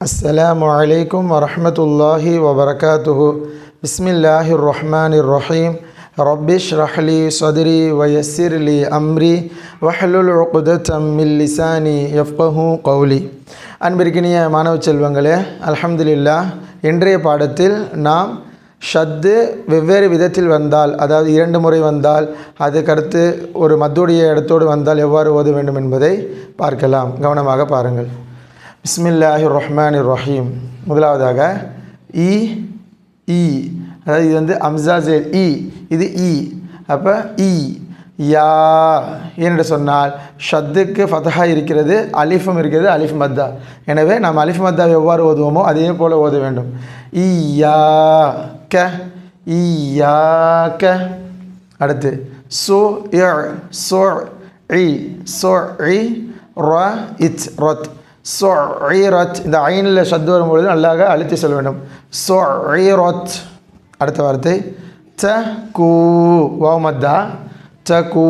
السلام عليكم ورحمة الله وبركاته بسم الله الرحمن الرحيم رب اشرح لي صدري ويسر لي أمري واحلل عقدة من لساني يفقه قولي அன்பிற்கினிய மாணவ செல்வங்களே அல்ஹம்துலில்லா இன்றைய பாடத்தில் நாம் ஷத்து வெவ்வேறு விதத்தில் வந்தால் அதாவது இரண்டு முறை வந்தால் அதுக்கடுத்து ஒரு மத்துடைய இடத்தோடு வந்தால் எவ்வாறு ஓத வேண்டும் என்பதை பார்க்கலாம் கவனமாக பாருங்கள் பிஸ்மில்லாஹி ரஹ்மான் ரஹீம் முதலாவதாக இ இ. அதாவது இது வந்து அம்சாஜே இ. இது இ. அப்போ இ யா. என்று சொன்னால் ஷத்துக்கு ஃபதஹா இருக்கிறது அலிஃபும் இருக்கிறது அலிஃப் மத்தா. எனவே நாம் அலிஃப் மத்தா எவ்வாறு ஓதுவோமோ அதே போல் ஓத வேண்டும். யா க ஈயா க. அடுத்து சோ சோ இ சோ இ ர இத் ரத். சோ இந்த ஐனில் ஷத்து வரும்பொழுது நல்லாக அழுத்தி சொல்ல வேண்டும். சோ அடுத்த வார்த்தை. த கூ வாவ் மத்தா. கூ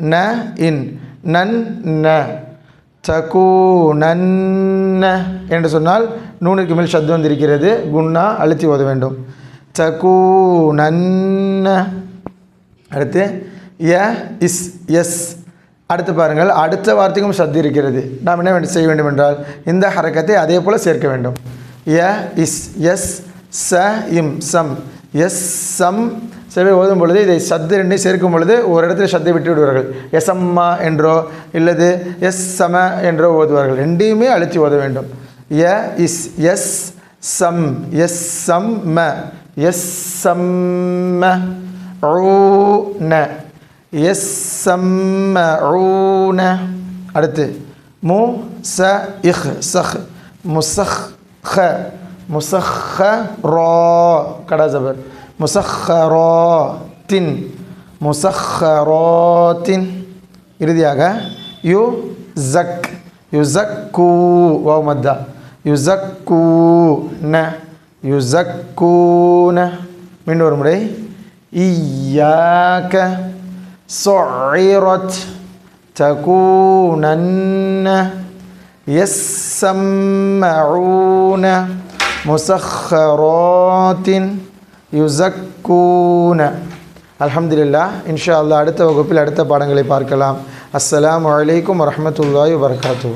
ந இன். நன் ந. கூ நன்ன என்று சொன்னால் நூனுக்கு மேல் சத்து வந்திருக்கிறது. குன்னா அழுத்தி ஓத வேண்டும். தகு நன்ன அடுத்து ய இஸ் எஸ். அடுத்து பாருங்கள் அடுத்த வார்த்தைக்கும் சத்து இருக்கிறது. நாம் என்ன வேண்டும் செய்ய வேண்டும் என்றால் இந்த ஹரக்கத்தை அதே போல் சேர்க்க வேண்டும். ய இஸ் எஸ் ச இம் சம். எஸ் சம் சில பேர் ஓதும் பொழுது இதை சத்து ரெண்டையும் சேர்க்கும் பொழுது ஒரு இடத்துல சத்தை விட்டு விடுவார்கள். எசம்மா என்றோ இல்லது எஸ் சம என்றோ ஓதுவார்கள். ரெண்டையுமே அழுத்தி ஓத வேண்டும். ய இஸ் எஸ் சம். எஸ் சம் ம. எஸ் சம்ம ந. எஸ் சம்ம ந அடுத்து மு ச இஹ் சஹ். முசஹ் ஹ முசஹ ரோ கடா ஜபர். முசஹரோத்தின் முசஹரோத்தின் இறுதியாக யு ஜக் யு ஜக்கூ வா மத்தா. யு ஜக்கூ ந யு ஜக்கூன மீண்டும் ஒரு முறை. ஈயாக்க. சொரத் تكونن يسمعون முசஹரோத்தின் யுசக்கூன அல்ஹம்துலில்லா இன்ஷா அல்லா அடுத்த வகுப்பில் அடுத்த பாடங்களை பார்க்கலாம் அஸ்ஸலாமு அலைக்கும் வரமத்துல்லாஹி வரகாத்தூ